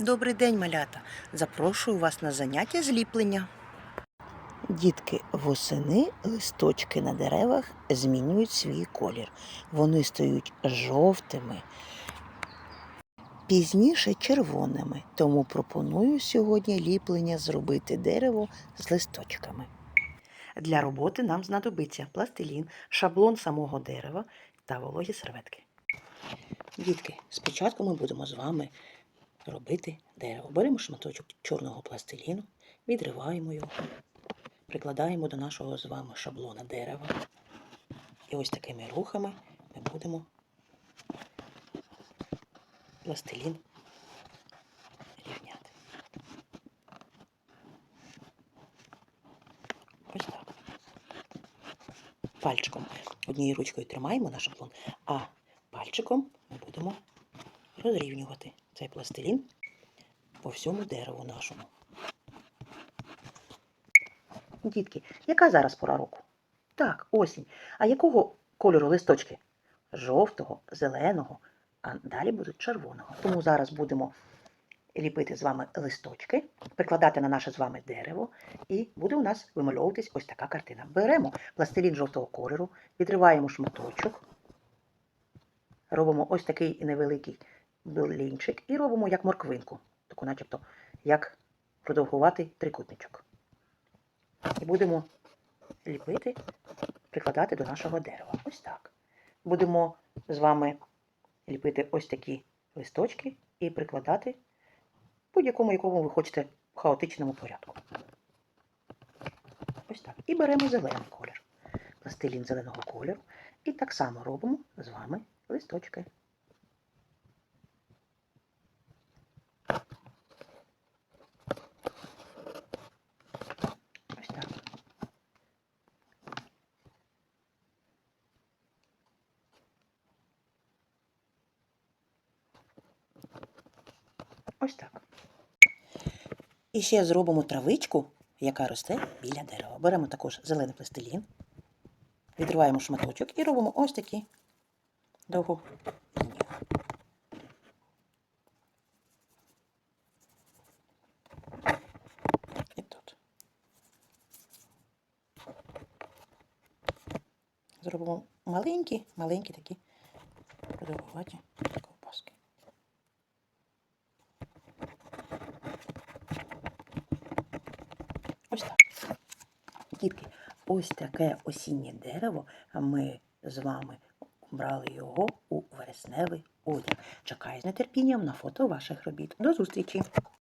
Добрий день, малята! Запрошую вас на заняття зліплення. Дітки, восени листочки на деревах змінюють свій колір. Вони стають жовтими, пізніше червоними. Тому пропоную сьогодні ліплення зробити дерево з листочками. Для роботи нам знадобиться пластилін, шаблон самого дерева та вологі серветки. Дітки, спочатку ми будемо з вами робити дерево. Беремо шматочок чорного пластиліну, відриваємо його, прикладаємо до нашого з вами шаблона дерева. І ось такими рухами ми будемо пластилін рівняти. Ось так. Пальчиком однією ручкою тримаємо наш шаблон, а пальчиком ми будемо розрівнювати цей пластилін по всьому дереву нашому. Дітки, яка зараз пора року? Так, осінь. А якого кольору листочки? Жовтого, зеленого, а далі будуть червоного. Тому зараз будемо ліпити з вами листочки, прикладати на наше з вами дерево, і буде у нас вимальовуватись ось така картина. Беремо пластилін жовтого кольору, відриваємо шматочок, робимо ось такий невеликий блінчик і робимо як морквинку, таку начебто як продовгуватий трикутничок. І будемо ліпити, прикладати до нашого дерева. Ось так. Будемо з вами ліпити ось такі листочки і прикладати будь-якому, якому ви хочете в хаотичному порядку. Ось так. І беремо зелений колір. Пластилін зеленого кольору. І так само робимо з вами листочки. Ось так. Ось так. І ще зробимо травичку, яка росте біля дерева. Беремо також зелений пластилін, відриваємо шматочок і робимо ось такі тут. Зробимо маленькі, маленькі такі продовгуваті ковбаски. Ось так. Дітки, ось таке осіннє дерево. Ми з вами брали його у вересневий одяг. Чекаю з нетерпінням на фото ваших робіт. До зустрічі!